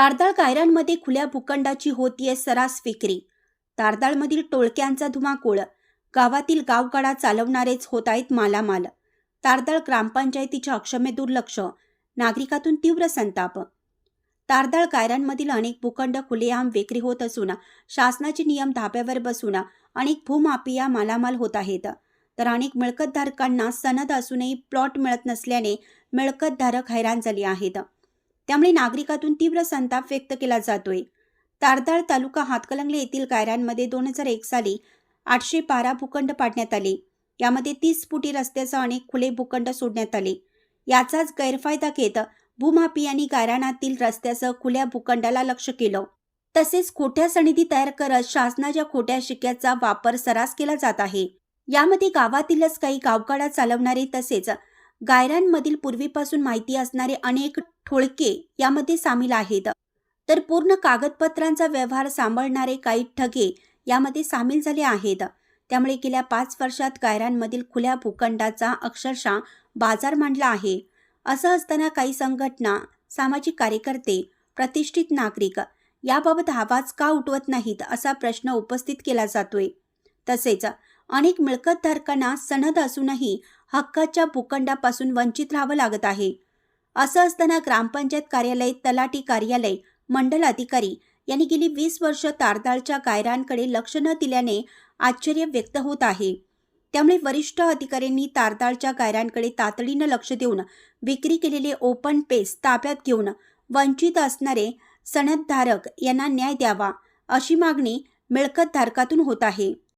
तारदाळ कायरांमध्ये खुल्या भूखंडाची होतीये सरास विक्री तारदाळमधील टोळक्यांचा धुमाकूळ गावातील गावगाडा चालवणारेच होत आहेत मालामाल. तारदाळ ग्रामपंचायतीच्या अक्षम्य दुर्लक्ष नागरिकातून तीव्र संताप. तारदाळ कायरांमधील अनेक भूखंड खुलेआम विक्री होत असून शासनाचे नियम धाब्यावर बसून अनेक भूमाफिया मालामाल होत आहेत. तर अनेक मिळकतधारकांना सनद असूनही प्लॉट मिळत नसल्याने मिळकतधारक हैराण झाले आहेत. त्यामुळे नागरिकातून तीव्र संताप व्यक्त केला जातोय. तारदाळ तालुका हातकलंगले येथील कायऱ्यांमध्ये दोन हजार एक साली आठशे बारा भूखंड पाडण्यात आले. यामध्ये तीस फुटी रस्त्यासह अनेक खुले भूखंड सोडण्यात आले. याचाच गैरफायदा घेत भूमाफियांनी गायरानातील रस्त्यासह खुल्या भूखंडाला लक्ष केलं. तसेच खोट्या सनदी तयार करत शासनाच्या खोट्या शिक्क्याचा वापर सरास केला जात आहे. यामध्ये गावातीलच काही गावगाडा चालवणारे तसेच गायरांमधील पूर्वीपासून माहिती असणारे अनेक ठोळके यामध्ये सामील आहेत. तर पूर्ण कागदपत्रांचा व्यवहार सांभाळणारे काही ठगे यामध्ये सामील झाले आहेत. त्यामुळे गेल्या पाच वर्षात गायरांमधील खुल्या भूखंडाचा अक्षरशः बाजार मांडला आहे. असं असताना काही संघटना सामाजिक कार्यकर्ते प्रतिष्ठित नागरिक याबाबत आवाज का उठवत नाहीत असा प्रश्न उपस्थित केला जातोय. तसेच अनेक मिळकतधारकांना सनद असूनही हक्काच्या भूखंडापासून वंचित राहावं लागत आहे. असं असताना ग्रामपंचायत कार्यालय तलाठी कार्यालय मंडल अधिकारी यांनी गेली वीस वर्ष तारदाळच्या गायरांकडे लक्ष न दिल्याने आश्चर्य व्यक्त होत आहे. त्यामुळे वरिष्ठ अधिकाऱ्यांनी तारदाळच्या गायरांकडे तातडीनं लक्ष देऊन विक्री केलेले ओपन पेस ताब्यात घेऊन वंचित असणारे सनदधारक यांना न्याय द्यावा अशी मागणी मिळकतधारकातून होत आहे.